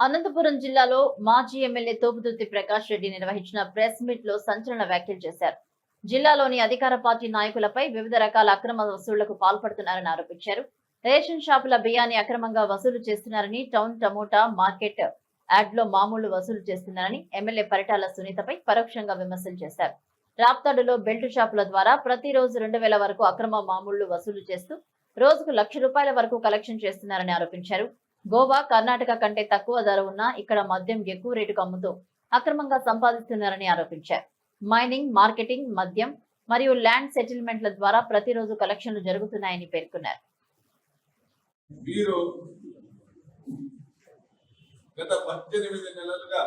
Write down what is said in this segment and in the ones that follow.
అనంతపురం జిల్లాలో మాజీ ఎమ్మెల్యే తోపుదుర్తి ప్రకాష్ రెడ్డి నిర్వహించిన ప్రెస్ మీట్లో సంచలన వ్యాఖ్యలు చేశారు. జిల్లాలోని అధికార పార్టీ నాయకులపై వివిధ రకాల అక్రమ వసూళ్ళకు పాల్పడుతున్నారని ఆరోపించారు. రేషన్ షాపుల బియ్యాన్ని అక్రమంగా వసూలు చేస్తున్నారని టౌన్ టమోటా మార్కెట్ యాడ్లో మామూలు వసూలు చేస్తున్నారని ఎమ్మెల్యే పరిటాల సునీతపై పరోక్షంగా విమర్శలు చేశారు. రాప్తాడులో బెల్ట్ షాపుల ద్వారా ప్రతిరోజు రెండు వేల వరకు అక్రమ మామూళ్ళు వసూలు చేస్తూ రోజుకు లక్ష రూపాయల వరకు కలెక్షన్ చేస్తున్నారని ఆరోపించారు. గోవా కర్ణాటక కంటే తక్కువ ధర ఉన్నా ఇక్కడ మద్యం ఎక్కువ రేటుకు అమ్ముతూ అక్రమంగా సంపాదిస్తున్నారని ఆరోపించారు. మైనింగ్ మార్కెటింగ్ మద్యం మరియు ల్యాండ్ సెటిల్మెంట్ల ద్వారా ప్రతిరోజు కలెక్షన్లు జరుగుతున్నాయని పేర్కొన్నారు. వీరు గత పద్దెనిమిది నెలలుగా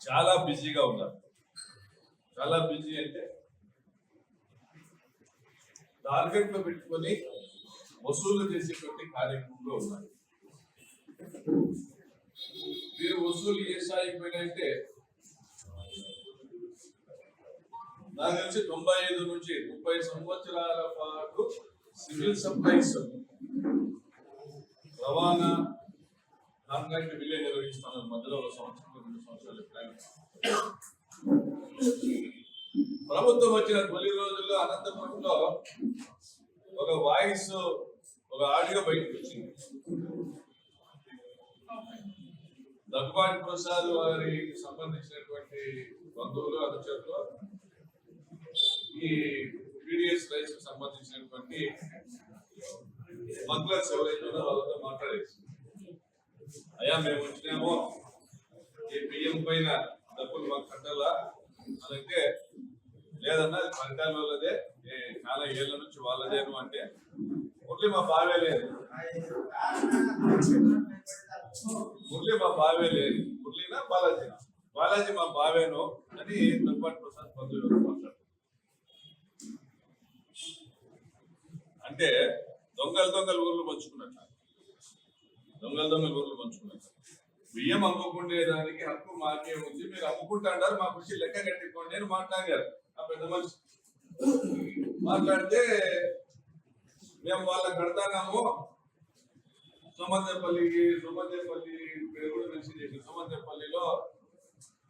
చాలా బిజీగా ఉన్నారు. చాలా బిజీ అంటే టార్గెట్లు పెట్టుకొని వసూలు చేసేటువంటి కార్యక్రమంలో ఉన్నారు వీరు వసూలు ఏ స్థాయికి పోయినాయంటే నాకు తెలిసి తొంభై ఐదు నుంచి ముప్పై సంవత్సరాల పాటు సివిల్ సప్లైస్ రవాణా కాంట్రాక్ట్ విలే నిర్వహిస్తున్నారు మధ్యలో ఒక సంవత్సరం రెండు సంవత్సరాలు ప్లాన్ ప్రభుత్వం వచ్చిన తొలి రోజుల్లో అనంతపురంలో ఒక వాయిస్ ఒక ఆడియో బయటకు వచ్చింది. దగ్గుబాటి ప్రసాద్ వారికి సంబంధించినటువంటి బంధువులు అనుచరులు ఈ పీడిఎస్ రైస్కు సంబంధించినటువంటి స్మగ్లర్స్ ఎవరైతే వాళ్ళతో మాట్లాడేసి. అయ్యా మేము వచ్చినామో. ఈ బియ్యం పైన డబ్బులు మాకు కట్టాలా? అదంటే లేదన్నా అది ఫలితాల వాళ్ళదే. చాలా ఏళ్ళ నుంచి వాళ్ళదేను అంటే ఓన్లీ మా బావే లేదు. మురళి మా బావే మురళీనా బాలాజీనా? బాలాజీ బాలాజీ మా బావేను అని దుర్పాటి ప్రసాద్ పంతులు మాట్లాడుతున్నారు. అంటే దొంగలు దొంగలు ఊర్లు పంచుకున్నట్టు. దొంగలు దొంగలు ఊర్లు పంచుకున్నట్టు. బియ్యం అమ్ముకునే దానికి హక్కు మాకే ఉంది. మీరు అమ్ముకుంటాడారు మా కృషి లెక్క కట్టుకోండి అని మాట్లాడారు. ఆ పెద్ద మనిషి మాట్లాడితే మేము వాళ్ళకి కడతానాము సోమందేపల్లికి సోమదేపల్లి పేరు కూడా మెన్షన్ చేశారు. సోమదేపల్లిలో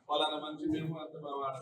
పలానా మంచి మేము అంత ఆడ